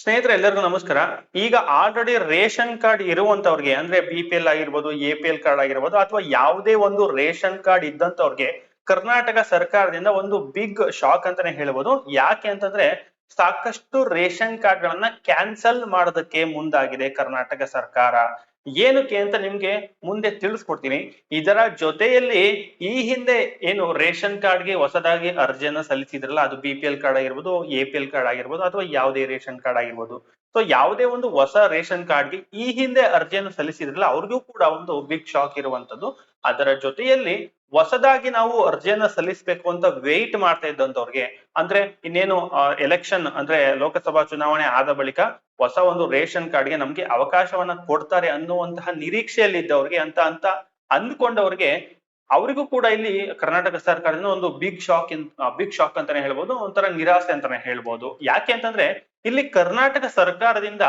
ಸ್ನೇಹಿತರೆ, ಎಲ್ಲರಿಗೂ ನಮಸ್ಕಾರ. ಈಗ ಆಲ್ರೆಡಿ ರೇಷನ್ ಕಾರ್ಡ್ ಇರುವಂತವ್ರಿಗೆ, ಅಂದ್ರೆ ಬಿ ಪಿ ಎಲ್ ಆಗಿರ್ಬೋದು ಎ ಪಿ ಎಲ್ ಕಾರ್ಡ್ ಆಗಿರ್ಬೋದು, ಅಥವಾ ಯಾವುದೇ ಒಂದು ರೇಷನ್ ಕಾರ್ಡ್ ಇದ್ದಂತವ್ರಿಗೆ, ಕರ್ನಾಟಕ ಸರ್ಕಾರದಿಂದ ಒಂದು ಬಿಗ್ ಶಾಕ್ ಅಂತಾನೆ ಹೇಳ್ಬೋದು. ಯಾಕೆ ಅಂತಂದ್ರೆ, ಸಾಕಷ್ಟು ರೇಷನ್ ಕಾರ್ಡ್ ಗಳನ್ನ ಕ್ಯಾನ್ಸಲ್ ಮಾಡೋದಕ್ಕೆ ಮುಂದಾಗಿದೆ ಕರ್ನಾಟಕ ಸರ್ಕಾರ. ಏನಕ್ಕೆ ಅಂತ ನಿಮ್ಗೆ ಮುಂದೆ ತಿಳಿಸ್ಕೊಡ್ತೀನಿ. ಇದರ ಜೊತೆಯಲ್ಲಿ ಈ ಹಿಂದೆ ಏನು ರೇಷನ್ ಕಾರ್ಡ್ಗೆ ಹೊಸದಾಗಿ ಅರ್ಜಿಯನ್ನ ಸಲ್ಲಿಸಿದ್ರಲ್ಲ, ಅದು ಬಿ ಪಿ ಎಲ್ ಕಾರ್ಡ್ ಆಗಿರ್ಬೋದು ಎ ಪಿ ಎಲ್ ಕಾರ್ಡ್ ಆಗಿರ್ಬೋದು, ಅಥವಾ ಯಾವುದೇ ರೇಷನ್ ಕಾರ್ಡ್ ಆಗಿರ್ಬೋದು. ಸೊ ಯಾವುದೇ ಒಂದು ಹೊಸ ರೇಷನ್ ಕಾರ್ಡ್ಗೆ ಈ ಹಿಂದೆ ಅರ್ಜಿಯನ್ನು ಸಲ್ಲಿಸಿದ್ರಲ್ಲ, ಅವ್ರಿಗೂ ಕೂಡ ಒಂದು ಬಿಗ್ ಶಾಕ್ ಇರುವಂತದ್ದು ಅದರ ಜೊತೆಯಲ್ಲಿ ಹೊಸದಾಗಿ ನಾವು ಅರ್ಜಿಯನ್ನ ಸಲ್ಲಿಸಬೇಕು ಅಂತ ವೇಟ್ ಮಾಡ್ತಾ ಇದ್ದಂತವ್ರಿಗೆ ಅಂದ್ರೆ ಇನ್ನೇನು ಎಲೆಕ್ಷನ್ ಅಂದ್ರೆ ಲೋಕಸಭಾ ಚುನಾವಣೆ ಆದ ಬಳಿಕ ಹೊಸ ಒಂದು ರೇಷನ್ ಕಾರ್ಡ್ಗೆ ನಮ್ಗೆ ಅವಕಾಶವನ್ನ ಕೊಡ್ತಾರೆ ಅನ್ನುವಂತಹ ನಿರೀಕ್ಷೆಯಲ್ಲಿ ಇದ್ದವ್ರಿಗೆ ಅಂತ ಅಂತ ಅಂದ್ಕೊಂಡವ್ರಿಗೆ ಅವರಿಗೂ ಕೂಡ ಇಲ್ಲಿ ಕರ್ನಾಟಕ ಸರ್ಕಾರದಿಂದ ಒಂದು ಬಿಗ್ ಶಾಕ್ ಬಿಗ್ ಶಾಕ್ ಅಂತಾನೆ ಹೇಳ್ಬೋದು, ಒಂಥರ ನಿರಾಸೆ ಅಂತಾನೆ ಹೇಳ್ಬೋದು. ಯಾಕೆ ಅಂತಂದ್ರೆ ಇಲ್ಲಿ ಕರ್ನಾಟಕ ಸರ್ಕಾರದಿಂದ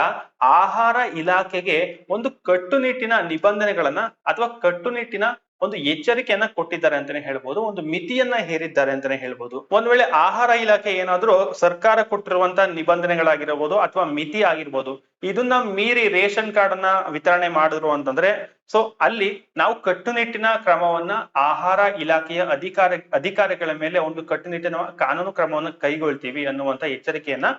ಆಹಾರ ಇಲಾಖೆಗೆ ಒಂದು ಕಟ್ಟುನಿಟ್ಟಿನ ನಿಬಂಧನೆಗಳನ್ನ ಅಥವಾ ಕಟ್ಟುನಿಟ್ಟಿನ ಒಂದು ಎಚ್ಚರಿಕೆಯನ್ನ ಕೊಟ್ಟಿದ್ದಾರೆ ಅಂತಾನೆ ಹೇಳ್ಬೋದು, ಒಂದು ಮಿತಿಯನ್ನ ಹೇರಿದ್ದಾರೆ ಅಂತಾನೆ ಹೇಳ್ಬೋದು. ಒಂದ್ ವೇಳೆ ಆಹಾರ ಇಲಾಖೆ ಏನಾದ್ರೂ ಸರ್ಕಾರ ಕೊಟ್ಟಿರುವಂತ ನಿಬಂಧನೆಗಳಾಗಿರ್ಬೋದು ಅಥವಾ ಮಿತಿ ಆಗಿರ್ಬೋದು, ಇದನ್ನ ಮೀರಿ ರೇಷನ್ ಕಾರ್ಡ್ ಅನ್ನ ವಿತರಣೆ ಮಾಡಿದ್ರು ಅಂತಂದ್ರೆ ಸೊ ಅಲ್ಲಿ ನಾವು ಕಟ್ಟುನಿಟ್ಟಿನ ಕ್ರಮವನ್ನ ಆಹಾರ ಇಲಾಖೆಯ ಅಧಿಕಾರ, ಅಧಿಕಾರಿಗಳ ಮೇಲೆ ಒಂದು ಕಟ್ಟುನಿಟ್ಟಿನ ಕಾನೂನು ಕ್ರಮವನ್ನು ಕೈಗೊಳ್ತೀವಿ ಅನ್ನುವಂತ ಎಚ್ಚರಿಕೆಯನ್ನ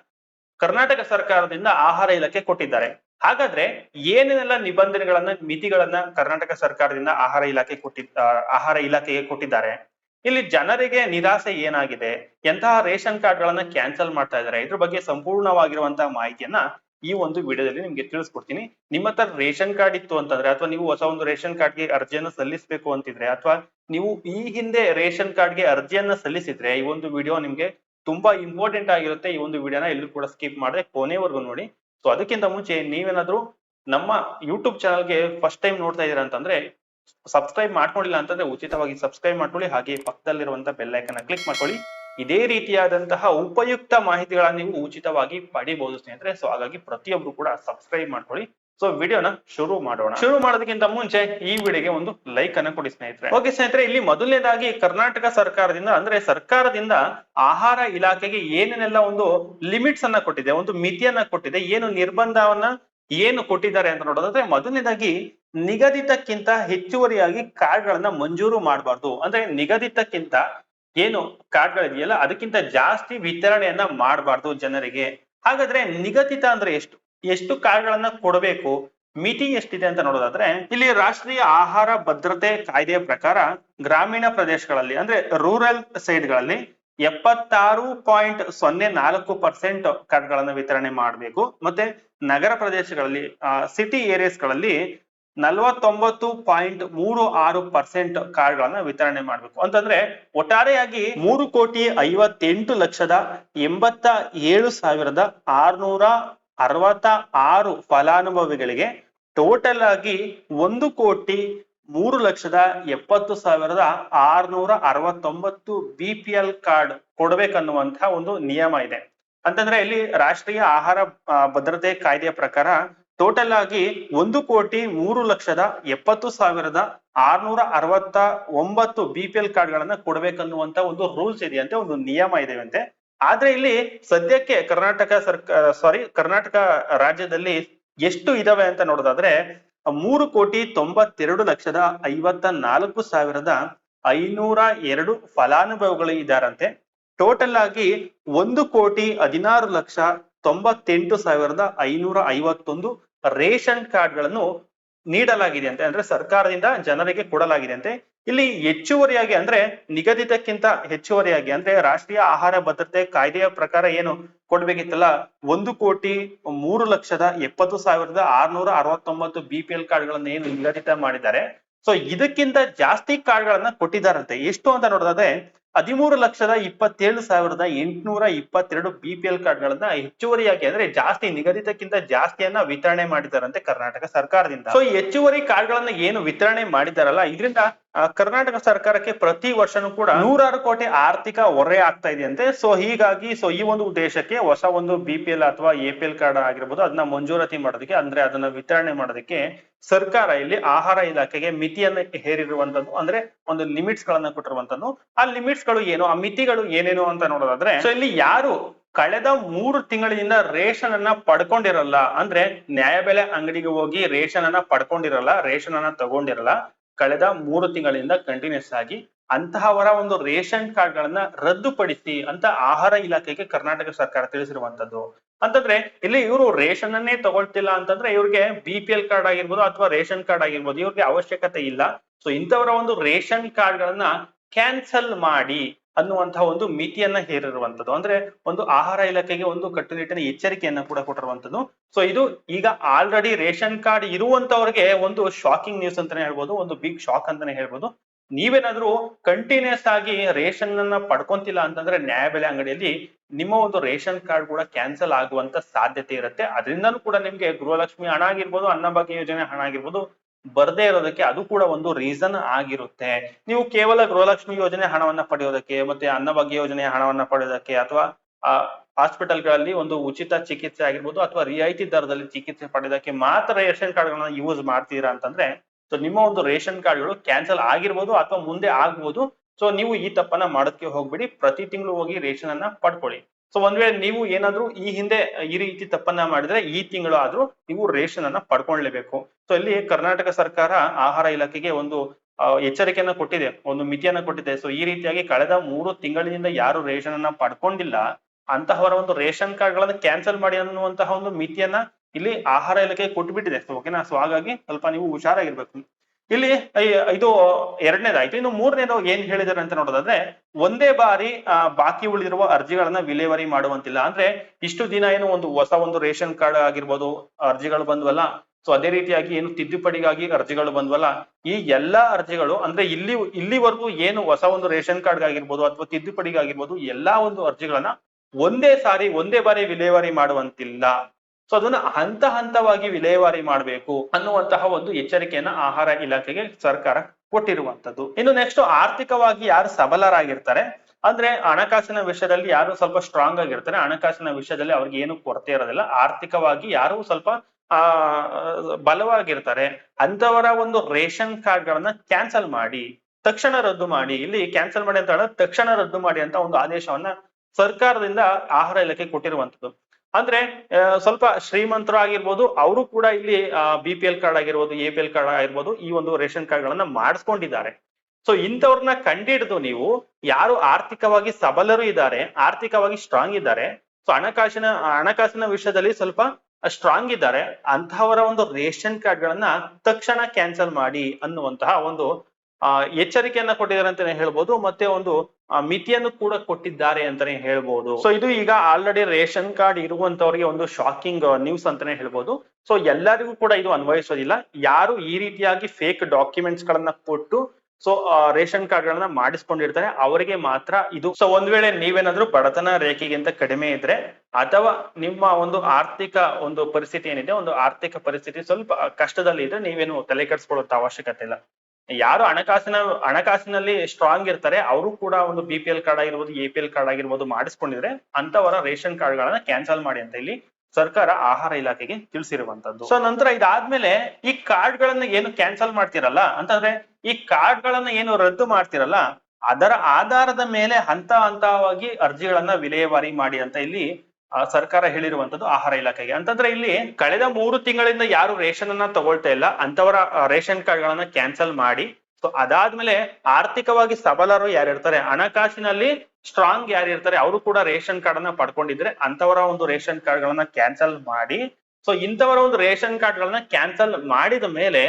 ಕರ್ನಾಟಕ ಸರ್ಕಾರದಿಂದ ಆಹಾರ ಇಲಾಖೆ ಕೊಟ್ಟಿದ್ದಾರೆ. ಹಾಗಾದ್ರೆ ಏನೇನೆಲ್ಲ ನಿಬಂಧನೆಗಳನ್ನ, ಮಿತಿಗಳನ್ನ ಕರ್ನಾಟಕ ಸರ್ಕಾರದಿಂದ ಆಹಾರ ಇಲಾಖೆ ಕೊಟ್ಟಿದ್ದ ಆಹಾರ ಇಲಾಖೆಗೆ ಕೊಟ್ಟಿದ್ದಾರೆ. ಇಲ್ಲಿ ಜನರಿಗೆ ನಿರಾಸೆ ಏನಾಗಿದೆ? ಎಂತಹ ರೇಷನ್ ಕಾರ್ಡ್ ಗಳನ್ನ ಕ್ಯಾನ್ಸಲ್ ಮಾಡ್ತಾ ಇದ್ದಾರೆ? ಇದ್ರ ಬಗ್ಗೆ ಸಂಪೂರ್ಣವಾಗಿರುವಂತಹ ಮಾಹಿತಿಯನ್ನ ಈ ಒಂದು ವಿಡಿಯೋದಲ್ಲಿ ನಿಮ್ಗೆ ತಿಳಿಸ್ಕೊಡ್ತೀನಿ. ನಿಮ್ಮ ಹತ್ರ ರೇಷನ್ ಕಾರ್ಡ್ ಇತ್ತು ಅಂತಂದ್ರೆ, ಅಥವಾ ನೀವು ಹೊಸ ಒಂದು ರೇಷನ್ ಕಾರ್ಡ್ಗೆ ಅರ್ಜಿಯನ್ನು ಸಲ್ಲಿಸಬೇಕು ಅಂತಿದ್ರೆ, ಅಥವಾ ನೀವು ಈ ಹಿಂದೆ ರೇಷನ್ ಕಾರ್ಡ್ಗೆ ಅರ್ಜಿಯನ್ನ ಸಲ್ಲಿಸಿದ್ರೆ, ಈ ಒಂದು ವಿಡಿಯೋ ನಿಮ್ಗೆ ತುಂಬಾ ಇಂಪಾರ್ಟೆಂಟ್ ಆಗಿರುತ್ತೆ. ಈ ಒಂದು ವಿಡಿಯೋನ ಎಲ್ಲೂ ಕೂಡ ಸ್ಕಿಪ್ ಮಾಡದೆ ಕೊನೆವರೆಗೂ ನೋಡಿ. ಸೊ ಅದಕ್ಕಿಂತ ಮುಂಚೆ ನೀವೇನಾದ್ರೂ ನಮ್ಮ ಯೂಟ್ಯೂಬ್ ಚಾನಲ್ಗೆ ಫಸ್ಟ್ ಟೈಮ್ ನೋಡ್ತಾ ಇದೀರಾ ಅಂತಂದ್ರೆ ಸಬ್ಸ್ಕ್ರೈಬ್ ಮಾಡ್ಕೊಂಡಿಲ್ಲ ಅಂತಂದ್ರೆ ಉಚಿತವಾಗಿ ಸಬ್ಸ್ಕ್ರೈಬ್ ಮಾಡ್ಕೊಳ್ಳಿ. ಹಾಗೆ ಪಕ್ಕದಲ್ಲಿರುವಂತ ಬೆಲ್ ಕ್ಲಿಕ್ ಮಾಡ್ಕೊಳ್ಳಿ. ಇದೇ ರೀತಿಯಾದಂತಹ ಉಪಯುಕ್ತ ಮಾಹಿತಿಗಳನ್ನ ನೀವು ಉಚಿತವಾಗಿ ಪಡಿಬಹುದು ಸ್ನೇಹಿತರೆ. ಸೊ ಹಾಗಾಗಿ ಪ್ರತಿಯೊಬ್ರು ಕೂಡ ಸಬ್ಸ್ಕ್ರೈಬ್ ಮಾಡ್ಕೊಳ್ಳಿ. ಸೊ ವಿಡಿಯೋನ ಶುರು ಮಾಡೋಣ. ಶುರು ಮಾಡೋದಕ್ಕಿಂತ ಮುಂಚೆ ಈ ವಿಡಿಯೋಗೆ ಒಂದು ಲೈಕ್ ಅನ್ನ ಕೊಡಿ ಸ್ನೇಹಿತರೆ. ಓಕೆ ಸ್ನೇಹಿತರೆ ಇಲ್ಲಿ ಮೊದಲನೇದಾಗಿ ಕರ್ನಾಟಕ ಸರ್ಕಾರದಿಂದ ಅಂದ್ರೆ ಸರ್ಕಾರದಿಂದ ಆಹಾರ ಇಲಾಖೆಗೆ ಏನೇನೆಲ್ಲ ಒಂದು ಲಿಮಿಟ್ಸ್ ಅನ್ನ ಕೊಟ್ಟಿದೆ ಒಂದು ಮಿತಿಯನ್ನ ಕೊಟ್ಟಿದೆ ಏನು ನಿರ್ಬಂಧವನ್ನ ಏನು ಕೊಟ್ಟಿದ್ದಾರೆ ಅಂತ ನೋಡೋದಾದ್ರೆ ಮೊದಲನೇದಾಗಿ ನಿಗದಿತಕ್ಕಿಂತ ಹೆಚ್ಚುವರಿಯಾಗಿ ಕಾರ್ಡ್ಗಳನ್ನ ಮಂಜೂರು ಮಾಡಬಾರ್ದು. ಅಂದ್ರೆ ನಿಗದಿತಕ್ಕಿಂತ ಏನು ಕಾರ್ಡ್ ಗಳಿದೆಯಲ್ಲ ಅದಕ್ಕಿಂತ ಜಾಸ್ತಿ ವಿತರಣೆಯನ್ನ ಮಾಡಬಾರ್ದು ಜನರಿಗೆ. ಹಾಗಾದ್ರೆ ನಿಗದಿತ ಅಂದ್ರೆ ಎಷ್ಟು? ಎಷ್ಟು ಕಾರ್ಡ್ ಗಳನ್ನ ಕೊಡಬೇಕು? ಮಿತಿ ಎಷ್ಟಿದೆ ಅಂತ ನೋಡೋದಾದ್ರೆ, ಇಲ್ಲಿ ರಾಷ್ಟ್ರೀಯ ಆಹಾರ ಭದ್ರತೆ ಕಾಯ್ದೆಯ ಪ್ರಕಾರ ಗ್ರಾಮೀಣ ಪ್ರದೇಶಗಳಲ್ಲಿ, ಅಂದ್ರೆ ರೂರಲ್ ಸೈಡ್ಗಳಲ್ಲಿ ಎಪ್ಪತ್ತಾರು ಪಾಯಿಂಟ್ ಸೊನ್ನೆ ನಾಲ್ಕು ಪರ್ಸೆಂಟ್ ಕಾರ್ಡ್ಗಳನ್ನು ವಿತರಣೆ ಮಾಡಬೇಕು. ಮತ್ತೆ ನಗರ ಪ್ರದೇಶಗಳಲ್ಲಿ ಸಿಟಿ ಏರಿಯಾಸ್ಗಳಲ್ಲಿ ನಲವತ್ತೊಂಬತ್ತು ಪಾಯಿಂಟ್ ಮೂರು ಆರು ಪರ್ಸೆಂಟ್ ಕಾರ್ಡ್ ಗಳನ್ನ ವಿತರಣೆ ಮಾಡಬೇಕು. ಅಂತಂದ್ರೆ ಒಟ್ಟಾರೆಯಾಗಿ ಮೂರು ಕೋಟಿ ಐವತ್ತೆಂಟು ಲಕ್ಷದ ಎಂಬತ್ತ ಏಳು ಸಾವಿರದ ಆರ್ನೂರ ಅರವತ್ತ ಆರು ಫಲಾನುಭವಿಗಳಿಗೆ ಟೋಟಲ್ ಆಗಿ ಒಂದು ಕೋಟಿ ಮೂರು ಲಕ್ಷದ ಎಪ್ಪತ್ತು ಸಾವಿರದ ಆರ್ನೂರ ಅರವತ್ತೊಂಬತ್ತು ಬಿ ಪಿ ಎಲ್ ಕಾರ್ಡ್ ಕೊಡ್ಬೇಕನ್ನುವಂತಹ ಒಂದು ನಿಯಮ ಇದೆ. ಅಂತಂದ್ರೆ ಇಲ್ಲಿ ರಾಷ್ಟ್ರೀಯ ಆಹಾರ ಭದ್ರತೆ ಕಾಯ್ದೆಯ ಪ್ರಕಾರ ಟೋಟಲ್ ಆಗಿ ಒಂದು ಕೋಟಿ ಮೂರು ಲಕ್ಷದ ಎಪ್ಪತ್ತು ಸಾವಿರದ ಆರ್ನೂರ ಅರವತ್ತ ಒಂಬತ್ತು ಬಿ ಪಿ ಎಲ್ ಕಾರ್ಡ್ ಗಳನ್ನ ಕೊಡ್ಬೇಕನ್ನುವಂತ ಒಂದು ರೂಲ್ಸ್ ಇದೆಯಂತೆ, ಒಂದು ನಿಯಮ ಇದೆಯಂತೆ. ಆದ್ರೆ ಇಲ್ಲಿ ಸದ್ಯಕ್ಕೆ ಕರ್ನಾಟಕ ಸರ್ಕಾರ ಸಾರಿ ಕರ್ನಾಟಕ ರಾಜ್ಯದಲ್ಲಿ ಎಷ್ಟು ಇದಾವೆ ಅಂತ ನೋಡೋದಾದ್ರೆ, ಮೂರು ಕೋಟಿ ತೊಂಬತ್ತೆರಡು ಲಕ್ಷದ ಐವತ್ತ ನಾಲ್ಕು ಸಾವಿರದ ಐನೂರ ಎರಡು ಫಲಾನುಭವಿಗಳು ಇದ್ದಾರಂತೆ. ಟೋಟಲ್ ಆಗಿ ಒಂದು ಕೋಟಿ ಹದಿನಾರು ಲಕ್ಷ ತೊಂಬತ್ತೆಂಟು ಸಾವಿರದ ಐನೂರ ಐವತ್ತೊಂದು ರೇಷನ್ ಕಾರ್ಡ್ಗಳನ್ನು ನೀಡಲಾಗಿದೆ ಅಂತೆ, ಅಂದ್ರೆ ಸರ್ಕಾರದಿಂದ ಜನರಿಗೆ ಕೊಡಲಾಗಿದೆ ಅಂತೆ. ಇಲ್ಲಿ ಹೆಚ್ಚುವರಿಯಾಗಿ ಅಂದ್ರೆ ನಿಗದಿತಕ್ಕಿಂತ ಹೆಚ್ಚುವರಿಯಾಗಿ ಅಂದ್ರೆ ರಾಷ್ಟ್ರೀಯ ಆಹಾರ ಭದ್ರತೆ ಕಾಯ್ದೆಯ ಪ್ರಕಾರ ಏನು ಕೊಡ್ಬೇಕಿತ್ತಲ್ಲ? ಒಂದು ಕೋಟಿ ಮೂರು ಲಕ್ಷದ ಎಪ್ಪತ್ತು ಸಾವಿರದ ಆರ್ನೂರ ಅರವತ್ತೊಂಬತ್ತು ಬಿ ಪಿ ಎಲ್ ಕಾರ್ಡ್ಗಳನ್ನ ಏನು ನಿಗದಿತ ಮಾಡಿದ್ದಾರೆ. ಸೊ ಇದಕ್ಕಿಂತ ಜಾಸ್ತಿ ಕಾರ್ಡ್ಗಳನ್ನ ಕೊಟ್ಟಿದ್ದಾರಂತೆ. ಎಷ್ಟು ಅಂತ ನೋಡೋದಾದ್ರೆ ಹದಿಮೂರು ಲಕ್ಷದ ಇಪ್ಪತ್ತೇಳು ಸಾವಿರದ ಎಂಟುನೂರ ಇಪ್ಪತ್ತೆರಡು ಬಿ ಪಿ ಎಲ್ ಕಾರ್ಡ್ಗಳನ್ನ ಹೆಚ್ಚುವರಿಯಾಗಿ ಅಂದ್ರೆ ಜಾಸ್ತಿ ನಿಗದಿತಕ್ಕಿಂತ ಜಾಸ್ತಿಯನ್ನ ವಿತರಣೆ ಮಾಡಿದಾರಂತೆ ಕರ್ನಾಟಕ ಸರ್ಕಾರದಿಂದ. ಸೊ ಹೆಚ್ಚುವರಿ ಕಾರ್ಡ್ಗಳನ್ನ ಏನು ವಿತರಣೆ ಮಾಡಿದಾರಲ್ಲ ಇದರಿಂದ ಕರ್ನಾಟಕ ಸರ್ಕಾರಕ್ಕೆ ಪ್ರತಿ ವರ್ಷನೂ ಕೂಡ ನೂರಾರು ಕೋಟಿ ಆರ್ಥಿಕ ಹೊರೆ ಆಗ್ತಾ ಇದೆ ಅಂತೆ. ಸೊ ಹೀಗಾಗಿ ಸೊ ಈ ಒಂದು ಉದ್ದೇಶಕ್ಕೆ ಹೊಸ ಒಂದು ಬಿ ಪಿ ಎಲ್ ಅಥವಾ ಎ ಪಿ ಎಲ್ ಕಾರ್ಡ್ ಆಗಿರ್ಬೋದು ಅದನ್ನ ಮಂಜೂರಾತಿ ಮಾಡೋದಕ್ಕೆ, ಅಂದ್ರೆ ಅದನ್ನ ವಿತರಣೆ ಮಾಡೋದಕ್ಕೆ ಸರ್ಕಾರ ಇಲ್ಲಿ ಆಹಾರ ಇಲಾಖೆಗೆ ಮಿತಿಯನ್ನ ಹೇರಿರುವಂತದ್ದು, ಅಂದ್ರೆ ಒಂದು ಲಿಮಿಟ್ಸ್ ಗಳನ್ನ ಕೊಟ್ಟಿರುವಂತದ್ದು. ಆ ಲಿಮಿಟ್ಸ್ಗಳು ಏನು, ಆ ಮಿತಿಗಳು ಏನೇನು ಅಂತ ನೋಡೋದಾದ್ರೆ ಸೊ ಇಲ್ಲಿ ಯಾರು ಕಳೆದ ಮೂರು ತಿಂಗಳಿಂದ ರೇಷನ್ ಅನ್ನ ಪಡ್ಕೊಂಡಿರಲ್ಲ, ಅಂದ್ರೆ ನ್ಯಾಯಬೆಲೆ ಅಂಗಡಿಗೆ ಹೋಗಿ ರೇಷನ್ ಅನ್ನ ಪಡ್ಕೊಂಡಿರಲ್ಲ ರೇಷನ್ ಅನ್ನ ತಗೊಂಡಿರಲ್ಲ ಕಳೆದ ಮೂರು ತಿಂಗಳಿಂದ ಕಂಟಿನ್ಯೂಸ್ ಆಗಿ ಅಂತಹವರ ಒಂದು ರೇಷನ್ ಕಾರ್ಡ್ ಗಳನ್ನ ರದ್ದುಪಡಿಸಿ ಅಂತ ಆಹಾರ ಇಲಾಖೆಗೆ ಕರ್ನಾಟಕ ಸರ್ಕಾರ ತಿಳಿಸಿರುವಂತದ್ದು. ಅಂತಂದ್ರೆ ಇಲ್ಲಿ ಇವರು ರೇಷನ್ ಅನ್ನೇ ತಗೊಳ್ತಿಲ್ಲ ಅಂತಂದ್ರೆ ಇವ್ರಿಗೆ ಬಿ ಪಿ ಎಲ್ ಕಾರ್ಡ್ ಆಗಿರ್ಬೋದು ಅಥವಾ ರೇಷನ್ ಕಾರ್ಡ್ ಆಗಿರ್ಬೋದು ಇವ್ರಿಗೆ ಅವಶ್ಯಕತೆ ಇಲ್ಲ. ಸೊ ಇಂಥವರ ಒಂದು ರೇಷನ್ ಕಾರ್ಡ್ ಗಳನ್ನ ಕ್ಯಾನ್ಸಲ್ ಮಾಡಿ ಅನ್ನುವಂತಹ ಒಂದು ಮಿತಿಯನ್ನ ಹೇರಿರುವಂತದ್ದು ಅಂದ್ರೆ ಒಂದು ಆಹಾರ ಇಲಾಖೆಗೆ ಒಂದು ಕಟ್ಟುನಿಟ್ಟಿನ ಎಚ್ಚರಿಕೆಯನ್ನ ಕೂಡ ಕೊಟ್ಟಿರುವಂತದ್ದು ಸೊ ಇದು ಈಗ ಆಲ್ರೆಡಿ ರೇಷನ್ ಕಾರ್ಡ್ ಇರುವಂತವ್ರಿಗೆ ಒಂದು ಶಾಕಿಂಗ್ ನ್ಯೂಸ್ ಅಂತಾನೆ ಹೇಳ್ಬೋದು, ಒಂದು ಬಿಗ್ ಶಾಕ್ ಅಂತಾನೆ ಹೇಳ್ಬೋದು. ನೀವೇನಾದ್ರೂ ಕಂಟಿನ್ಯೂಸ್ ಆಗಿ ರೇಷನ್ ಅನ್ನ ಪಡ್ಕೊಂತಿಲ್ಲ ಅಂತಂದ್ರೆ ನ್ಯಾಯಬೆಲೆ ಅಂಗಡಿಯಲ್ಲಿ ನಿಮ್ಮ ಒಂದು ರೇಷನ್ ಕಾರ್ಡ್ ಕೂಡ ಕ್ಯಾನ್ಸಲ್ ಆಗುವಂತ ಸಾಧ್ಯತೆ ಇರುತ್ತೆ. ಅದರಿಂದನೂ ಕೂಡ ನಿಮ್ಗೆ ಗೃಹಲಕ್ಷ್ಮಿ ಹಣ ಆಗಿರ್ಬೋದು ಅನ್ನಭಾಗ್ಯ ಯೋಜನೆ ಹಣ ಆಗಿರ್ಬೋದು ಬರ್ದೇ ಇರೋದಕ್ಕೆ ಅದು ಕೂಡ ಒಂದು ರೀಸನ್ ಆಗಿರುತ್ತೆ. ನೀವು ಕೇವಲ ಗೃಹಲಕ್ಷ್ಮಿ ಯೋಜನೆ ಹಣವನ್ನ ಪಡೆಯೋದಕ್ಕೆ ಮತ್ತೆ ಅನ್ನಭಾಗ್ಯ ಯೋಜನೆ ಹಣವನ್ನ ಪಡೆಯೋದಕ್ಕೆ ಅಥವಾ, ಆ, ಹಾಸ್ಪಿಟಲ್ಗಳಲ್ಲಿ ಒಂದು ಉಚಿತ ಚಿಕಿತ್ಸೆ ಆಗಿರ್ಬೋದು ಅಥವಾ ರಿಯಾಯಿತಿ ದರದಲ್ಲಿ ಚಿಕಿತ್ಸೆ ಪಡೆಯೋದಕ್ಕೆ ಮಾತ್ರ ರೇಷನ್ ಕಾರ್ಡ್ಗಳನ್ನ ಯೂಸ್ ಮಾಡ್ತೀರಾ ಅಂತಂದ್ರೆ ಸೊ ನಿಮ್ಮ ಒಂದು ರೇಷನ್ ಕಾರ್ಡ್ಗಳು ಕ್ಯಾನ್ಸಲ್ ಆಗಿರ್ಬೋದು ಅಥವಾ ಮುಂದೆ ಆಗ್ಬೋದು. ಸೊ ನೀವು ಈ ತಪ್ಪನ್ನ ಮಾಡೋದಕ್ಕೆ ಹೋಗ್ಬೇಡಿ. ಪ್ರತಿ ತಿಂಗಳು ಹೋಗಿ ರೇಷನ್ ಅನ್ನ ಪಡ್ಕೊಳ್ಳಿ. ಸೊ ಒಂದ್ ವೇಳೆ ನೀವು ಏನಾದ್ರೂ ಈ ಹಿಂದೆ, ಈ ರೀತಿ ತಪ್ಪನ್ನ ಮಾಡಿದ್ರೆ ಈ ತಿಂಗಳು ಆದ್ರೂ ನೀವು ರೇಷನ್ ಅನ್ನ ಪಡ್ಕೊಳ್ಲೇಬೇಕು ಸೊ ಇಲ್ಲಿ ಕರ್ನಾಟಕ ಸರ್ಕಾರ ಆಹಾರ ಇಲಾಖೆಗೆ ಒಂದು ಎಚ್ಚರಿಕೆಯನ್ನ ಕೊಟ್ಟಿದೆ. ಒಂದು ಮಿತಿಯನ್ನ ಕೊಟ್ಟಿದೆ. ಸೊ ಈ ರೀತಿಯಾಗಿ ಕಳೆದ ಮೂರು ತಿಂಗಳಿನಿಂದ ಯಾರು ರೇಷನ್ ಅನ್ನ ಪಡ್ಕೊಂಡಿಲ್ಲ, ಅಂತಹವರ ಒಂದು ರೇಷನ್ ಕಾರ್ಡ್ ಗಳನ್ನ ಕ್ಯಾನ್ಸಲ್ ಮಾಡಿ ಅನ್ನುವಂತಹ ಒಂದು ಮಿತಿಯನ್ನ ಇಲ್ಲಿ ಆಹಾರ ಇಲಾಖೆ ಕೊಟ್ಬಿಟ್ಟಿದೆ. ಸೊ ಓಕೆನಾ? ಸೊ ಹಾಗಾಗಿ ಸ್ವಲ್ಪ ನೀವು ಹುಷಾರಾಗಿರ್ಬೇಕು. ಇಲ್ಲಿ ಇದು ಎರಡನೇದಾಯ್ತು. ಇನ್ನು ಮೂರನೇದು ಏನ್ ಹೇಳಿದಾರೆ ಅಂತ ನೋಡೋದಾದ್ರೆ, ಒಂದೇ ಬಾರಿ ಬಾಕಿ ಉಳಿದಿರುವ ಅರ್ಜಿಗಳನ್ನ ವಿಲೇವಾರಿ ಮಾಡುವಂತಿಲ್ಲ. ಅಂದ್ರೆ, ಇಷ್ಟು ದಿನ ಏನು ಒಂದು ಹೊಸ ಒಂದು ರೇಷನ್ ಕಾರ್ಡ್ ಆಗಿರ್ಬೋದು, ಅರ್ಜಿಗಳು ಬಂದ್ವಲ್ಲ, ಸೊ ಅದೇ ರೀತಿಯಾಗಿ ಏನು ತಿದ್ದುಪಡಿಗಾಗಿ ಅರ್ಜಿಗಳು ಬಂದ್ವಲ್ಲ, ಈ ಎಲ್ಲಾ ಅರ್ಜಿಗಳು, ಅಂದ್ರೆ ಇಲ್ಲಿ, ಇಲ್ಲಿವರೆಗೂ ಏನು ಹೊಸ ಒಂದು ರೇಷನ್ ಕಾರ್ಡ್ ಆಗಿರ್ಬೋದು ಅಥವಾ ತಿದ್ದುಪಡಿಗಾಗಿರ್ಬೋದು ಎಲ್ಲಾ ಒಂದು ಅರ್ಜಿಗಳನ್ನ ಒಂದೇ ಸಾರಿ, ಒಂದೇ ಬಾರಿ ವಿಲೇವಾರಿ ಮಾಡುವಂತಿಲ್ಲ. ಸೊ ಅದನ್ನ ಹಂತ ಹಂತವಾಗಿ ವಿಲೇವಾರಿ ಮಾಡಬೇಕು ಅನ್ನುವಂತಹ ಒಂದು ಎಚ್ಚರಿಕೆಯನ್ನ ಆಹಾರ ಇಲಾಖೆಗೆ ಸರ್ಕಾರ ಕೊಟ್ಟಿರುವಂತದ್ದು ಇನ್ನು ನೆಕ್ಸ್ಟ್ ಆರ್ಥಿಕವಾಗಿ ಯಾರು ಸಬಲರಾಗಿರ್ತಾರೆ, ಅಂದ್ರೆ ಹಣಕಾಸಿನ ವಿಷಯದಲ್ಲಿ ಯಾರು ಸ್ವಲ್ಪ ಸ್ಟ್ರಾಂಗ್ ಆಗಿರ್ತಾರೆ, ಹಣಕಾಸಿನ ವಿಷಯದಲ್ಲಿ ಅವ್ರಿಗೆ ಏನು ಕೊರತೆ ಇರೋದಿಲ್ಲ. ಆರ್ಥಿಕವಾಗಿ ಯಾರು ಸ್ವಲ್ಪ, ಆ, ಬಲವಾಗಿರ್ತಾರೆ. ಅಂತವರ ಒಂದು ರೇಷನ್ ಕಾರ್ಡ್ ಗಳನ್ನ ಕ್ಯಾನ್ಸಲ್ ಮಾಡಿ, ತಕ್ಷಣ ರದ್ದು ಮಾಡಿ, ಇಲ್ಲಿ ಕ್ಯಾನ್ಸಲ್ ಮಾಡಿ ಅಂತ ತಕ್ಷಣ ರದ್ದು ಮಾಡಿ ಅಂತ ಒಂದು ಆದೇಶವನ್ನ ಸರ್ಕಾರದಿಂದ ಆಹಾರ ಇಲಾಖೆ ಕೊಟ್ಟಿರುವಂತದ್ದು ಅಂದ್ರೆ ಸ್ವಲ್ಪ ಶ್ರೀಮಂತರು ಆಗಿರ್ಬೋದು, ಅವರು ಕೂಡ ಇಲ್ಲಿ ಬಿ ಪಿ ಎಲ್ ಕಾರ್ಡ್ ಆಗಿರ್ಬೋದು ಎ ಪಿ ಎಲ್ ಕಾರ್ಡ್ ಆಗಿರ್ಬೋದು, ಈ ಒಂದು ರೇಷನ್ ಕಾರ್ಡ್ ಗಳನ್ನ ಮಾಡಿಸ್ಕೊಂಡಿದ್ದಾರೆ. ಸೊ ಇಂಥವ್ರನ್ನ ಕಂಡಿಡಿದು ನೀವು, ಯಾರು ಆರ್ಥಿಕವಾಗಿ ಸಬಲರು ಇದ್ದಾರೆ, ಆರ್ಥಿಕವಾಗಿ ಸ್ಟ್ರಾಂಗ್ ಇದ್ದಾರೆ ಸೊ ಹಣಕಾಸಿನ ಹಣಕಾಸಿನ ವಿಷಯದಲ್ಲಿ ಸ್ವಲ್ಪ ಸ್ಟ್ರಾಂಗ್ ಇದ್ದಾರೆ, ಅಂತಹವರ ಒಂದು ರೇಷನ್ ಕಾರ್ಡ್ ಗಳನ್ನ ತಕ್ಷಣ ಕ್ಯಾನ್ಸಲ್ ಮಾಡಿ ಅನ್ನುವಂತಹ ಒಂದು ಆ, ಎಚ್ಚರಿಕೆಯನ್ನ ಕೊಟ್ಟಿದ್ದಾರೆ ಅಂತಾನೆ ಹೇಳ್ಬೋದು, ಮತ್ತೆ ಒಂದು ಮಿತಿಯನ್ನು ಕೂಡ ಕೊಟ್ಟಿದ್ದಾರೆ ಅಂತಾನೆ ಹೇಳ್ಬೋದು. ಸೊ ಇದು ಈಗ ಆಲ್ರೆಡಿ ರೇಷನ್ ಕಾರ್ಡ್ ಇರುವಂತವರಿಗೆ ಒಂದು ಶಾಕಿಂಗ್ ನ್ಯೂಸ್ ಅಂತಾನೆ ಹೇಳ್ಬೋದು. ಸೊ ಎಲ್ಲರಿಗೂ ಕೂಡ ಇದು ಅನ್ವಯಿಸೋದಿಲ್ಲ. ಯಾರು ಈ ರೀತಿಯಾಗಿ ಫೇಕ್ ಡಾಕ್ಯುಮೆಂಟ್ಸ್ ಗಳನ್ನ ಕೊಟ್ಟು ಸೊ ರೇಷನ್ ಕಾರ್ಡ್ ಗಳನ್ನ ಮಾಡಿಸ್ಕೊಂಡಿರ್ತಾರೆ, ಅವರಿಗೆ ಮಾತ್ರ ಇದು. ಸೊ ಒಂದ್ ವೇಳೆ ನೀವೇನಾದ್ರೂ ಬಡತನ ರೇಖೆಗಿಂತ ಕಡಿಮೆ ಇದ್ರೆ, ಅಥವಾ ನಿಮ್ಮ ಒಂದು ಆರ್ಥಿಕ ಒಂದು ಪರಿಸ್ಥಿತಿ ಏನಿದೆ, ಒಂದು ಆರ್ಥಿಕ ಪರಿಸ್ಥಿತಿ ಸ್ವಲ್ಪ ಕಷ್ಟದಲ್ಲಿ ಇದ್ರೆ ನೀವೇನು ತಲೆ ಕೆಡಿಸ್ಕೊಳ್ಳುವಂತ ಅವಶ್ಯಕತೆ ಇಲ್ಲ. ಯಾರು ಹಣಕಾಸಿನ, ಹಣಕಾಸಿನಲ್ಲಿ ಸ್ಟ್ರಾಂಗ್ ಇರ್ತಾರೆ, ಅವರು ಕೂಡ ಒಂದು ಬಿ ಪಿ ಎಲ್ ಕಾರ್ಡ್ ಆಗಿರ್ಬೋದು ಎ ಪಿ ಎಲ್ ಕಾರ್ಡ್ ಆಗಿರ್ಬೋದು ಮಾಡಿಸ್ಕೊಂಡಿದ್ರೆ ಅಂತವರ ರೇಷನ್ ಕಾರ್ಡ್ ಗಳನ್ನ ಕ್ಯಾನ್ಸಲ್ ಮಾಡಿ ಅಂತ ಇಲ್ಲಿ ಸರ್ಕಾರ ಆಹಾರ ಇಲಾಖೆಗೆ ತಿಳಿಸಿರುವಂತದ್ದು ಸೊ ನಂತರ ಇದಾದ್ಮೇಲೆ ಈ ಕಾರ್ಡ್ ಗಳನ್ನ ಏನು ಕ್ಯಾನ್ಸಲ್ ಮಾಡ್ತಿರಲ್ಲ, ಅಂತಂದ್ರೆ ಈ ಕಾರ್ಡ್ ಗಳನ್ನ ಏನು ರದ್ದು ಮಾಡ್ತಿರಲ್ಲ, ಅದರ ಆಧಾರದ ಮೇಲೆ ಹಂತ ಹಂತವಾಗಿ ಅರ್ಜಿಗಳನ್ನ ವಿಲೇವಾರಿ ಮಾಡಿ ಅಂತ ಇಲ್ಲಿ ಸರ್ಕಾರ ಹೇಳಿರುವಂತದ್ದು ಆಹಾರ ಇಲಾಖೆಗೆ. ಅಂತಂದ್ರೆ ಇಲ್ಲಿ ಕಳೆದ ಮೂರು ತಿಂಗಳಿಂದ ಯಾರು ರೇಷನ್ ಅನ್ನ ತಗೊಳ್ತಾ ಇಲ್ಲ ಅಂತವರ ರೇಷನ್ ಕಾರ್ಡ್ ಗಳನ್ನ ಕ್ಯಾನ್ಸಲ್ ಮಾಡಿ. ಸೊ ಅದಾದ್ಮೇಲೆ ಆರ್ಥಿಕವಾಗಿ ಸಬಲರು ಯಾರಿರ್ತಾರೆ ಹಣಕಾಸಿನಲ್ಲಿ ಸ್ಟ್ರಾಂಗ್ ಯಾರು ಇರ್ತಾರೆ? ಅವರು ಕೂಡ ರೇಷನ್ ಕಾರ್ಡ್ ಅನ್ನ ಪಡ್ಕೊಂಡಿದ್ರೆ ಅಂತವರ ಒಂದು ರೇಷನ್ ಕಾರ್ಡ್ ಗಳನ್ನ ಕ್ಯಾನ್ಸಲ್ ಮಾಡಿ. ಸೊ ಇಂಥವರ ಒಂದು ರೇಷನ್ ಕಾರ್ಡ್ ಗಳನ್ನ ಕ್ಯಾನ್ಸಲ್ ಮಾಡಿದ ಮೇಲೆ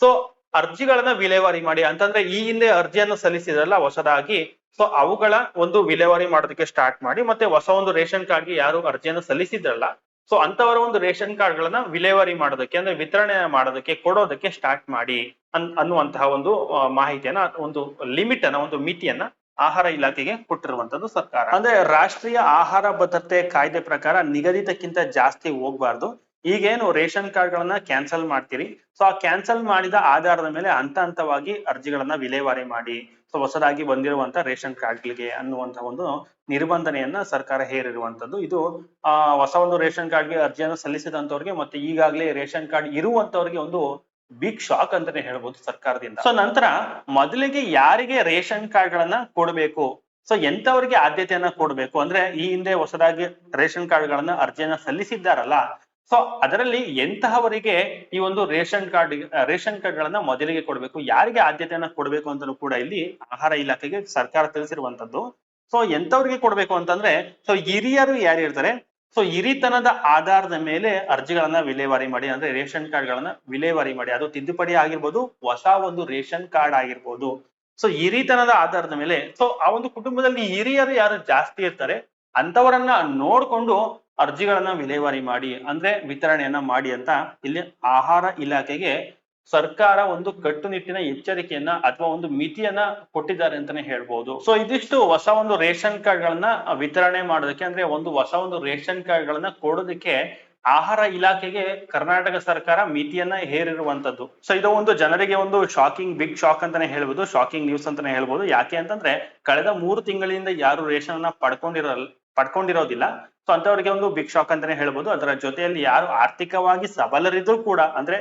ಸೊ ಅರ್ಜಿಗಳನ್ನ ವಿಲೇವಾರಿ ಮಾಡಿ. ಅಂತಂದ್ರೆ ಈ ಹಿಂದೆ ಅರ್ಜಿಯನ್ನು ಸಲ್ಲಿಸಿದ್ರಲ್ಲ, ಹೊಸದಾಗಿ ಸೊ ಅವುಗಳ ಒಂದು ವಿಲೇವಾರಿ ಮಾಡೋದಕ್ಕೆ ಸ್ಟಾರ್ಟ್ ಮಾಡಿ, ಮತ್ತೆ ಹೊಸ ಒಂದು ರೇಷನ್ ಕಾರ್ಡ್ಗೆ ಯಾರು ಅರ್ಜಿಯನ್ನು ಸಲ್ಲಿಸಿದ್ರಲ್ಲ ಸೊ ಅಂತವರ ಒಂದು ರೇಷನ್ ಕಾರ್ಡ್ ಗಳನ್ನ ವಿಲೇವಾರಿ ಮಾಡೋದಕ್ಕೆ, ಅಂದ್ರೆ ವಿತರಣೆ ಮಾಡೋದಕ್ಕೆ ಕೊಡೋದಕ್ಕೆ ಸ್ಟಾರ್ಟ್ ಮಾಡಿ ಅನ್, ಅನ್ನುವಂತಹ ಒಂದು ಮಾಹಿತಿಯನ್ನ, ಒಂದು ಲಿಮಿಟ್ ಅನ್ನ, ಒಂದು ಮಿತಿಯನ್ನ ಆಹಾರ ಇಲಾಖೆಗೆ ಕೊಟ್ಟಿರುವಂತದ್ದು ಸರ್ಕಾರ. ಅಂದ್ರೆ ರಾಷ್ಟ್ರೀಯ ಆಹಾರ ಭದ್ರತೆ ಕಾಯ್ದೆ ಪ್ರಕಾರ ನಿಗದಿತಕ್ಕಿಂತ ಜಾಸ್ತಿ ಹೋಗ್ಬಾರ್ದು. ಈಗೇನು ರೇಷನ್ ಕಾರ್ಡ್ ಗಳನ್ನ ಕ್ಯಾನ್ಸಲ್ ಮಾಡ್ತೀರಿ? ಸೊ, ಆ ಕ್ಯಾನ್ಸಲ್ ಮಾಡಿದ ಆಧಾರದ ಮೇಲೆ ಹಂತ ಹಂತವಾಗಿ ಅರ್ಜಿಗಳನ್ನ ವಿಲೇವಾರಿ ಮಾಡಿ. ಸೊ, ಹೊಸದಾಗಿ ಬಂದಿರುವಂತ ರೇಷನ್ ಕಾರ್ಡ್ಗಳಿಗೆ ಅನ್ನುವಂತ ಒಂದು ನಿರ್ಬಂಧನೆಯನ್ನ ಸರ್ಕಾರ ಹೇರಿರುವಂತದ್ದು. ಇದು, ಆ, ಹೊಸ ಒಂದು ರೇಷನ್ ಕಾರ್ಡ್ಗೆ ಅರ್ಜಿಯನ್ನು ಸಲ್ಲಿಸಿದಂತವ್ರಿಗೆ ಮತ್ತೆ ಈಗಾಗಲೇ ರೇಷನ್ ಕಾರ್ಡ್ ಇರುವಂತವ್ರಿಗೆ ಒಂದು ಬಿಗ್ ಶಾಕ್ ಅಂತಾನೆ ಹೇಳ್ಬೋದು ಸರ್ಕಾರದಿಂದ. ಸೊ, ನಂತರ ಮೊದಲಿಗೆ ಯಾರಿಗೆ ರೇಷನ್ ಕಾರ್ಡ್ ಗಳನ್ನ ಕೊಡಬೇಕು? ಸೊ ಎಂತವರಿಗೆ ಆದ್ಯತೆಯನ್ನ ಕೊಡಬೇಕು? ಅಂದ್ರೆ ಈ ಹಿಂದೆ ಹೊಸದಾಗಿ ರೇಷನ್ ಕಾರ್ಡ್ಗಳನ್ನ ಅರ್ಜಿಯನ್ನ ಸಲ್ಲಿಸಿದ್ದಾರಲ್ಲ ಸೊ ಅದರಲ್ಲಿ ಎಂತಹವರಿಗೆ ಈ ಒಂದು ರೇಷನ್ ಕಾರ್ಡ್ ರೇಷನ್ ಕಾರ್ಡ್ ಗಳನ್ನ ಮೊದಲಿಗೆ ಕೊಡಬೇಕು, ಯಾರಿಗೆ ಆದ್ಯತೆಯನ್ನ ಕೊಡಬೇಕು ಅಂತಲೂ ಕೂಡ ಇಲ್ಲಿ ಆಹಾರ ಇಲಾಖೆಗೆ ಸರ್ಕಾರ ತಿಳಿಸಿರುವಂತದ್ದು. ಸೊ ಎಂತವ್ರಿಗೆ ಕೊಡಬೇಕು ಅಂತಂದ್ರೆ ಸೊ ಹಿರಿಯರು ಯಾರು ಇರ್ತಾರೆ? ಸೊ ಹಿರಿತನದ ಆಧಾರದ ಮೇಲೆ ಅರ್ಜಿಗಳನ್ನ ವಿಲೇವಾರಿ ಮಾಡಿ, ಅಂದ್ರೆ ರೇಷನ್ ಕಾರ್ಡ್ ಗಳನ್ನ ವಿಲೇವಾರಿ ಮಾಡಿ. ಅದು ತಿದ್ದುಪಡಿ ಆಗಿರ್ಬೋದು, ಹೊಸ ಒಂದು ರೇಷನ್ ಕಾರ್ಡ್ ಆಗಿರ್ಬೋದು. ಸೊ ಹಿರಿತನದ ಆಧಾರದ ಮೇಲೆ ಸೊ ಆ ಒಂದು ಕುಟುಂಬದಲ್ಲಿ ಹಿರಿಯರು ಯಾರು ಜಾಸ್ತಿ ಇರ್ತಾರೆ, ಅಂತವರನ್ನ ನೋಡ್ಕೊಂಡು ಅರ್ಜಿಗಳನ್ನ ವಿಲೇವಾರಿ ಮಾಡಿ, ಅಂದ್ರೆ ವಿತರಣೆಯನ್ನ ಮಾಡಿ ಅಂತ ಇಲ್ಲಿ ಆಹಾರ ಇಲಾಖೆಗೆ ಸರ್ಕಾರ ಒಂದು ಕಟ್ಟುನಿಟ್ಟಿನ ಎಚ್ಚರಿಕೆಯನ್ನ ಅಥವಾ ಒಂದು ಮಿತಿಯನ್ನ ಕೊಟ್ಟಿದ್ದಾರೆ ಅಂತಾನೆ ಹೇಳ್ಬಹುದು ಸೊ ಇದಿಷ್ಟು ಹೊಸ ಒಂದು ರೇಷನ್ ಕಾರ್ಡ್ ಗಳನ್ನ ವಿತರಣೆ ಮಾಡೋದಕ್ಕೆ, ಅಂದ್ರೆ ಒಂದು ಹೊಸ ಒಂದು ರೇಷನ್ ಕಾರ್ಡ್ ಗಳನ್ನ ಕೊಡೋದಕ್ಕೆ ಆಹಾರ ಇಲಾಖೆಗೆ ಕರ್ನಾಟಕ ಸರ್ಕಾರ ಮಿತಿಯನ್ನ ಹೇರಿರುವಂತದ್ದು ಸೊ ಇದು ಒಂದು ಜನರಿಗೆ ಒಂದು ಶಾಕಿಂಗ್ ಬಿಗ್ ಶಾಕ್ ಅಂತಾನೆ ಹೇಳ್ಬೋದು ಶಾಕಿಂಗ್ ನ್ಯೂಸ್ ಅಂತಾನೆ ಹೇಳ್ಬೋದು. ಯಾಕೆ ಅಂತಂದ್ರೆ, ಕಳೆದ ಮೂರು ತಿಂಗಳಿಂದ ಯಾರು ರೇಷನ್ ಅನ್ನ ಪಡ್ಕೊಂಡಿರಲ್ ಪಡ್ಕೊಂಡಿರೋದಿಲ್ಲ. ಸೊ ಅಂತವರಿಗೆ ಒಂದು ಬಿಗ್ ಶಾಕ್ ಅಂತಾನೆ ಹೇಳ್ಬೋದು. ಅದರ ಜೊತೆಯಲ್ಲಿ ಯಾರು ಆರ್ಥಿಕವಾಗಿ ಸಬಲರಿದ್ರು ಕೂಡ, ಅಂದ್ರೆ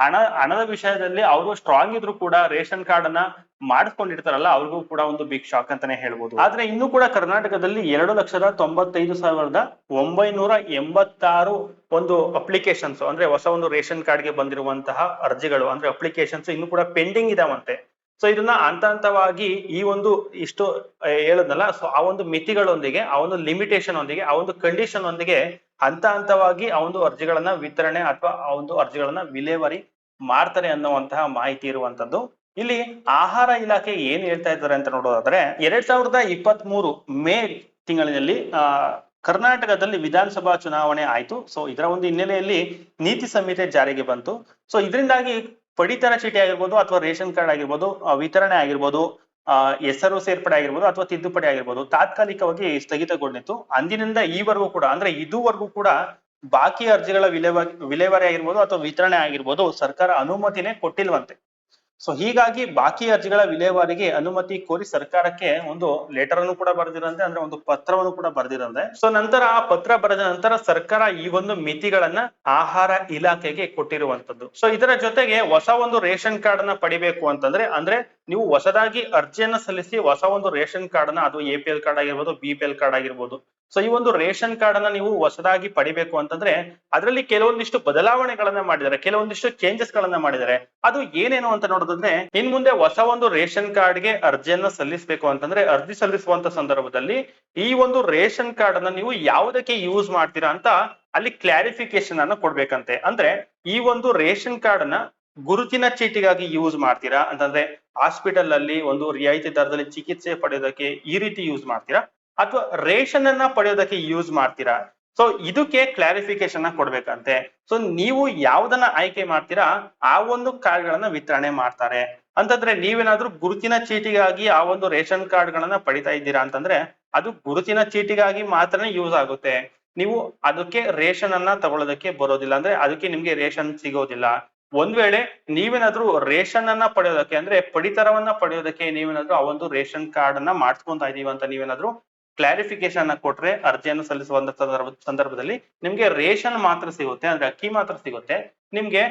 ಹಣ, ಹಣದ ವಿಷಯದಲ್ಲಿ ಅವರು ಸ್ಟ್ರಾಂಗ್ ಇದ್ರು ಕೂಡ ರೇಷನ್ ಕಾರ್ಡ್ ಅನ್ನ ಮಾಡಿಸ್ಕೊಂಡಿರ್ತಾರಲ್ಲ, ಅವ್ರಿಗೂ ಕೂಡ ಒಂದು ಬಿಗ್ ಶಾಕ್ ಅಂತಾನೆ ಹೇಳ್ಬೋದು. ಆದ್ರೆ ಇನ್ನು ಕೂಡ ಕರ್ನಾಟಕದಲ್ಲಿ ಎರಡು ಲಕ್ಷದ ತೊಂಬತ್ತೈದು ಸಾವಿರದ ಒಂಬೈನೂರ ಎಂಬತ್ತಾರು ಒಂದು ಅಪ್ಲಿಕೇಶನ್ಸ್ ಅಂದ್ರೆ ಹೊಸ ಒಂದು ರೇಷನ್ ಕಾರ್ಡ್ಗೆ ಬಂದಿರುವಂತಹ ಅರ್ಜಿಗಳು, ಅಂದ್ರೆ ಅಪ್ಲಿಕೇಶನ್ಸ್ ಇನ್ನು ಕೂಡ ಪೆಂಡಿಂಗ್ ಇದಾವಂತೆ. ಸೊ ಇದನ್ನ ಹಂತ ಹಂತವಾಗಿ ಈ ಒಂದು ಇಷ್ಟು ಹೇಳದ್ನಲ್ಲ ಸೊ ಆ ಒಂದು ಮಿತಿಗಳೊಂದಿಗೆ, ಆ ಒಂದು ಲಿಮಿಟೇಷನ್ ಒಂದಿಗೆ ಆ ಒಂದು ಕಂಡೀಷನ್ ಒಂದಿಗೆ ಹಂತ ಹಂತವಾಗಿ ಆ ಒಂದು ಅರ್ಜಿಗಳನ್ನ ವಿತರಣೆ ಅಥವಾ ಆ ಒಂದು ಅರ್ಜಿಗಳನ್ನ ವಿಲೇವಾರಿ ಮಾಡ್ತಾರೆ ಅನ್ನುವಂತಹ ಮಾಹಿತಿ ಇರುವಂತದ್ದು ಇಲ್ಲಿ ಆಹಾರ ಇಲಾಖೆ ಏನ್ ಹೇಳ್ತಾ ಇದ್ದಾರೆ ಅಂತ ನೋಡೋದಾದ್ರೆ, ಎರಡ್ ಸಾವಿರದ ಇಪ್ಪತ್ತ್ ಮೂರು ಮೇ ತಿಂಗಳಿನಲ್ಲಿ, ಆ, ಕರ್ನಾಟಕದಲ್ಲಿ ವಿಧಾನಸಭಾ ಚುನಾವಣೆ ಆಯ್ತು. ಸೊ ಇದರ ಒಂದು ಹಿನ್ನೆಲೆಯಲ್ಲಿ ನೀತಿ ಸಂಹಿತೆ ಜಾರಿಗೆ ಬಂತು. ಸೊ ಇದರಿಂದಾಗಿ ಪಡಿತರ ಚೀಟಿ ಆಗಿರ್ಬೋದು ಅಥವಾ ರೇಷನ್ ಕಾರ್ಡ್ ಆಗಿರ್ಬೋದು ವಿತರಣೆ ಆಗಿರ್ಬೋದು ಹೆಸರು ಸೇರ್ಪಡೆ ಆಗಿರ್ಬೋದು ಅಥವಾ ತಿದ್ದುಪಡಿ ಆಗಿರ್ಬೋದು, ತಾತ್ಕಾಲಿಕವಾಗಿ ಸ್ಥಗಿತಗೊಂಡಿತ್ತು. ಅಂದಿನಿಂದ ಈವರೆಗೂ ಕೂಡ, ಅಂದ್ರೆ ಇದುವರೆಗೂ ಕೂಡ ಬಾಕಿ ಅರ್ಜಿಗಳ ವಿಲೇವಾರಿ ವಿಲೇವಾರಿ ಆಗಿರ್ಬೋದು ಅಥವಾ ವಿತರಣೆ ಆಗಿರ್ಬೋದು ಸರ್ಕಾರ ಅನುಮತಿನೇ ಕೊಟ್ಟಿಲ್ವಂತೆ. ಸೊ ಹೀಗಾಗಿ ಬಾಕಿ ಅರ್ಜಿಗಳ ವಿಲೇವಾರಿಗೆ ಅನುಮತಿ ಕೋರಿ ಸರ್ಕಾರಕ್ಕೆ ಒಂದು ಲೆಟರ್ ಅನ್ನು ಕೂಡ ಬರೆದಿರಂತೆ, ಅಂದ್ರೆ ಒಂದು ಪತ್ರವನ್ನು ಕೂಡ ಬರೆದಿರಂತೆ. ಸೊ ನಂತರ ಆ ಪತ್ರ ಬರೆದ ನಂತರ ಸರ್ಕಾರ ಈ ಒಂದು ಮಿತಿಗಳನ್ನ ಆಹಾರ ಇಲಾಖೆಗೆ ಕೊಟ್ಟಿರುವಂತದ್ದು. ಸೊ ಇದರ ಜೊತೆಗೆ ಹೊಸ ಒಂದು ರೇಷನ್ ಕಾರ್ಡ್ ಅನ್ನ ಪಡಿಬೇಕು ಅಂತಂದ್ರೆ, ಅಂದ್ರೆ ನೀವು ಹೊಸದಾಗಿ ಅರ್ಜಿಯನ್ನ ಸಲ್ಲಿಸಿ ಹೊಸ ಒಂದು ರೇಷನ್ ಕಾರ್ಡ್ ಅನ್ನ ಅದು ಎ ಪಿ ಎಲ್ ಕಾರ್ಡ್ ಆಗಿರ್ಬೋದು ಬಿ ಪಿ ಎಲ್ ಕಾರ್ಡ್ ಆಗಿರ್ಬೋದು. ಸೊ ಈ ಒಂದು ರೇಷನ್ ಕಾರ್ಡ್ ಅನ್ನ ನೀವು ಹೊಸದಾಗಿ ಪಡಿಬೇಕು ಅಂತಂದ್ರೆ, ಅದರಲ್ಲಿ ಕೆಲವೊಂದಿಷ್ಟು ಬದಲಾವಣೆಗಳನ್ನ ಮಾಡಿದ್ದಾರೆ, ಕೆಲವೊಂದಿಷ್ಟು ಚೇಂಜಸ್ ಗಳನ್ನ ಮಾಡಿದ್ದಾರೆ. ಅದು ಏನೇನು ಅಂತ ನೋಡೋದಂದ್ರೆ ಇನ್ ಮುಂದೆ ಹೊಸ ಒಂದು ರೇಷನ್ ಕಾರ್ಡ್ಗೆ ಅರ್ಜಿಯನ್ನ ಸಲ್ಲಿಸಬೇಕು ಅಂತಂದ್ರೆ, ಅರ್ಜಿ ಸಲ್ಲಿಸುವಂತ ಸಂದರ್ಭದಲ್ಲಿ ಈ ಒಂದು ರೇಷನ್ ಕಾರ್ಡ್ ಅನ್ನ ನೀವು ಯಾವುದಕ್ಕೆ ಯೂಸ್ ಮಾಡ್ತೀರಾ ಅಂತ ಅಲ್ಲಿ ಕ್ಲಾರಿಫಿಕೇಶನ್ ಅನ್ನ ಕೊಡ್ಬೇಕಂತೆ. ಅಂದ್ರೆ, ಈ ಒಂದು ರೇಷನ್ ಕಾರ್ಡ್ ಅನ್ನ ಗುರುತಿನ ಚೀಟಿಗಾಗಿ ಯೂಸ್ ಮಾಡ್ತೀರಾ? ಅಂತಂದ್ರೆ ಹಾಸ್ಪಿಟಲ್ ಅಲ್ಲಿ ಒಂದು ರಿಯಾಯಿತಿ ದರದಲ್ಲಿ ಚಿಕಿತ್ಸೆ ಪಡೆಯೋದಕ್ಕೆ ಈ ರೀತಿ ಯೂಸ್ ಮಾಡ್ತೀರಾ? ಅಥವಾ ರೇಷನ್ ಅನ್ನ ಪಡೆಯೋದಕ್ಕೆ ಯೂಸ್ ಮಾಡ್ತೀರಾ? ಸೊ ಇದಕ್ಕೆ ಕ್ಲಾರಿಫಿಕೇಶನ್ ಕೊಡ್ಬೇಕಂತೆ. ಸೊ ನೀವು ಯಾವ್ದನ್ನ ಆಯ್ಕೆ ಮಾಡ್ತೀರಾ, ಆ ಒಂದು ಕಾರ್ಡ್ ಗಳನ್ನ ವಿತರಣೆ ಮಾಡ್ತಾರೆ. ಅಂತಂದ್ರೆ ನೀವೇನಾದ್ರೂ ಗುರುತಿನ ಚೀಟಿಗಾಗಿ ಆ ಒಂದು ರೇಷನ್ ಕಾರ್ಡ್ ಗಳನ್ನ ಪಡಿತಾ ಇದ್ದೀರಾ ಅಂತಂದ್ರೆ, ಅದು ಗುರುತಿನ ಚೀಟಿಗಾಗಿ ಮಾತ್ರನೇ ಯೂಸ್ ಆಗುತ್ತೆ. ನೀವು ಅದಕ್ಕೆ ರೇಷನ್ ಅನ್ನ ತಗೊಳ್ಳೋದಕ್ಕೆ ಬರೋದಿಲ್ಲ ಅಂದ್ರೆ ಅದಕ್ಕೆ ನಿಮ್ಗೆ ರೇಷನ್ ಸಿಗೋದಿಲ್ಲ. ಒಂದ್ ವೇಳೆ ನೀವೇನಾದ್ರೂ ರೇಷನ್ ಅನ್ನ ಪಡೆಯೋದಕ್ಕೆ ಅಂದ್ರೆ ಪಡಿತರವನ್ನ ಪಡೆಯೋದಕ್ಕೆ ನೀವೇನಾದ್ರೂ ಆ ಒಂದು ರೇಷನ್ ಕಾರ್ಡ್ ಅನ್ನ ಮಾಡಿಸ್ಕೊಂತಾ ಇದೀವಿ ಅಂತ ನೀವೇನಾದ್ರೂ ಕ್ಲಾರಿಫಿಕೇಶನ್ ಅನ್ನ ಕೊಟ್ರೆ ಅರ್ಜಿಯನ್ನು ಸಲ್ಲಿಸುವಂತ ಸಂದರ್ಭ, ಸಂದರ್ಭದಲ್ಲಿ ನಿಮ್ಗೆ ರೇಷನ್ ಮಾತ್ರ ಸಿಗುತ್ತೆ, ಅಂದ್ರೆ ಅಕ್ಕಿ ಮಾತ್ರ ಸಿಗುತ್ತೆ. ನಿಮ್ಗೆ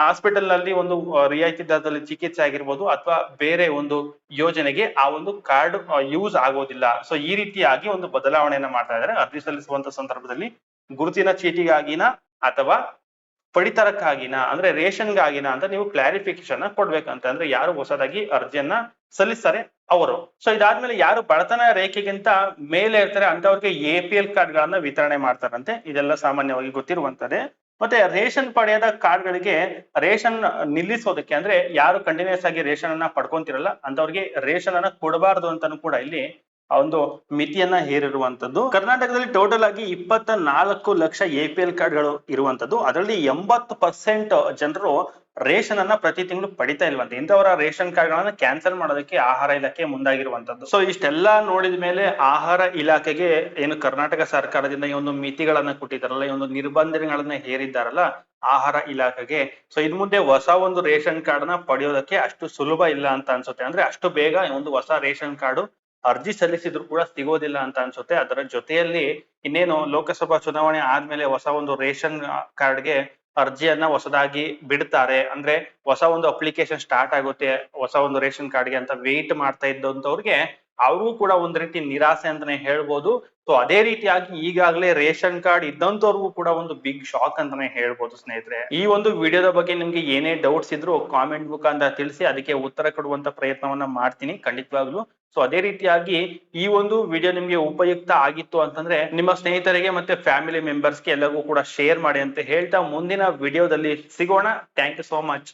ಹಾಸ್ಪಿಟಲ್ನಲ್ಲಿ ಒಂದು ರಿಯಾಯಿತಿ ದರದಲ್ಲಿ ಚಿಕಿತ್ಸೆ ಆಗಿರ್ಬೋದು ಅಥವಾ ಬೇರೆ ಒಂದು ಯೋಜನೆಗೆ ಆ ಒಂದು ಕಾರ್ಡ್ ಯೂಸ್ ಆಗೋದಿಲ್ಲ. ಸೊ ಈ ರೀತಿಯಾಗಿ ಒಂದು ಬದಲಾವಣೆಯನ್ನ ಮಾಡ್ತಾ ಇದ್ದಾರೆ. ಅರ್ಜಿ ಸಲ್ಲಿಸುವಂತ ಸಂದರ್ಭದಲ್ಲಿ ಗುರುತಿನ ಚೀಟಿಗಾಗಿನ ಅಥವಾ ಪಡಿತರಕ್ಕಾಗಿನ, ಅಂದ್ರೆ ರೇಷನ್ಗಾಗಿನ ಅಂತ ನೀವು ಕ್ಲಾರಿಫಿಕೇಶನ್ ಕೊಡ್ಬೇಕಂತ ಅಂದ್ರೆ ಯಾರು ಹೊಸದಾಗಿ ಅರ್ಜಿಯನ್ನ ಸಲ್ಲಿಸ್ತಾರೆ ಅವರು. ಸೊ ಇದಾದ್ಮೇಲೆ ಯಾರು ಬಡತನ ರೇಖೆಗಿಂತ ಮೇಲೆ ಇರ್ತಾರೆ ಅಂತವ್ರಿಗೆ ಎ ಪಿ ಎಲ್ ಕಾರ್ಡ್ ಗಳನ್ನ ವಿತರಣೆ ಮಾಡ್ತಾರಂತೆ. ಇದೆಲ್ಲ ಸಾಮಾನ್ಯವಾಗಿ ಗೊತ್ತಿರುವಂತದ್ದೇ ಮತ್ತೆ ರೇಷನ್ ಪಡೆಯದ ಕಾರ್ಡ್ ಗಳಿಗೆ ರೇಷನ್ ನಿಲ್ಲಿಸೋದಕ್ಕೆ, ಅಂದ್ರೆ ಯಾರು ಕಂಟಿನ್ಯೂಸ್ ಆಗಿ ರೇಷನ್ ಅನ್ನ ಪಡ್ಕೊಂತಿರಲ್ಲ, ಅಂತವ್ರಿಗೆ ರೇಷನ್ ಅನ್ನ ಕೊಡಬಾರ್ದು ಅಂತಾನು ಕೂಡ ಇಲ್ಲಿ ಆ ಒಂದು ಮಿತಿಯನ್ನ ಹೇರಿರುವಂತದ್ದು ಕರ್ನಾಟಕದಲ್ಲಿ ಟೋಟಲ್ ಆಗಿ ಇಪ್ಪತ್ತ ನಾಲ್ಕು ಲಕ್ಷ ಎ ಪಿ ಎಲ್ ಕಾರ್ಡ್ಗಳು ಇರುವಂತದ್ದು ಅದರಲ್ಲಿ ಎಂಬತ್ತು ಪರ್ಸೆಂಟ್ ಜನರು ರೇಷನ್ ಅನ್ನ ಪ್ರತಿ ತಿಂಗಳು ಪಡಿತಾ ಇಲ್ವಂತೆ. ಇಂಥವರ ರೇಷನ್ ಕಾರ್ಡ್ ಗಳನ್ನ ಕ್ಯಾನ್ಸಲ್ ಮಾಡೋದಕ್ಕೆ ಆಹಾರ ಇಲಾಖೆ ಮುಂದಾಗಿರುವಂತದ್ದು ಸೊ ಇಷ್ಟೆಲ್ಲ ನೋಡಿದ ಮೇಲೆ ಆಹಾರ ಇಲಾಖೆಗೆ ಏನು ಕರ್ನಾಟಕ ಸರ್ಕಾರದಿಂದ ಈ ಒಂದು ಮಿತಿಗಳನ್ನ ಕೊಟ್ಟಿದ್ದಾರಲ್ಲ, ಈ ಒಂದು ನಿರ್ಬಂಧನೆಗಳನ್ನ ಹೇರಿದ್ದಾರಲ್ಲ ಆಹಾರ ಇಲಾಖೆಗೆ. ಸೊ ಇನ್ ಮುಂದೆ ಹೊಸ ಒಂದು ರೇಷನ್ ಕಾರ್ಡ್ನ ಪಡೆಯೋದಕ್ಕೆ ಅಷ್ಟು ಸುಲಭ ಇಲ್ಲ ಅಂತ ಅನ್ಸುತ್ತೆ. ಅಂದ್ರೆ ಅಷ್ಟು ಬೇಗ ಒಂದು ಹೊಸ ರೇಷನ್ ಕಾರ್ಡ್ ಅರ್ಜಿ ಸಲ್ಲಿಸಿದ್ರು ಕೂಡ ಸಿಗೋದಿಲ್ಲ ಅಂತ ಅನ್ಸುತ್ತೆ. ಅದರ ಜೊತೆಯಲ್ಲಿ ಇನ್ನೇನು ಲೋಕಸಭಾ ಚುನಾವಣೆ ಆದ್ಮೇಲೆ ಹೊಸ ಒಂದು ರೇಷನ್ ಕಾರ್ಡ್ಗೆ ಅರ್ಜಿಯನ್ನ ಹೊಸದಾಗಿ ಬಿಡ್ತಾರೆ. ಅಂದ್ರೆ ಹೊಸ ಒಂದು ಅಪ್ಲಿಕೇಶನ್ ಸ್ಟಾರ್ಟ್ ಆಗುತ್ತೆ. ಹೊಸ ಒಂದು ರೇಷನ್ ಕಾರ್ಡ್ಗೆ ಅಂತ ವೇಟ್ ಮಾಡ್ತಾ ಇದ್ದಂತವ್ರಿಗೆ ಅವ್ರಿಗೂ ಕೂಡ ಒಂದ್ ರೀತಿ ನಿರಾಸೆ ಅಂತಾನೆ ಹೇಳ್ಬೋದು. ಸೊ ಅದೇ ರೀತಿಯಾಗಿ ಈಗಾಗಲೇ ರೇಷನ್ ಕಾರ್ಡ್ ಇದ್ದಂತವ್ರಿಗೂ ಕೂಡ ಒಂದು ಬಿಗ್ ಶಾಕ್ ಅಂತಾನೆ ಹೇಳ್ಬೋದು ಸ್ನೇಹಿತರೆ. ಈ ಒಂದು ವಿಡಿಯೋದ ಬಗ್ಗೆ ನಿಮ್ಗೆ ಏನೇ ಡೌಟ್ಸ್ ಇದ್ರು ಕಾಮೆಂಟ್ ಮುಖಾಂತರ ತಿಳಿಸಿ, ಅದಕ್ಕೆ ಉತ್ತರ ಕೊಡುವಂತ ಪ್ರಯತ್ನವನ್ನ ಮಾಡ್ತೀನಿ ಖಂಡಿತವಾಗ್ಲು. ಸೊ ಅದೇ ರೀತಿಯಾಗಿ ಈ ಒಂದು ವಿಡಿಯೋ ನಿಮ್ಗೆ ಉಪಯುಕ್ತ ಆಗಿತ್ತು ಅಂತಂದ್ರೆ ನಿಮ್ಮ ಸ್ನೇಹಿತರಿಗೆ ಮತ್ತೆ ಫ್ಯಾಮಿಲಿ ಮೆಂಬರ್ಸ್ಗೆ ಎಲ್ಲರಿಗೂ ಕೂಡ ಶೇರ್ ಮಾಡಿ ಅಂತ ಹೇಳ್ತಾ ಮುಂದಿನ ವಿಡಿಯೋದಲ್ಲಿ ಸಿಗೋಣ. Thank you so much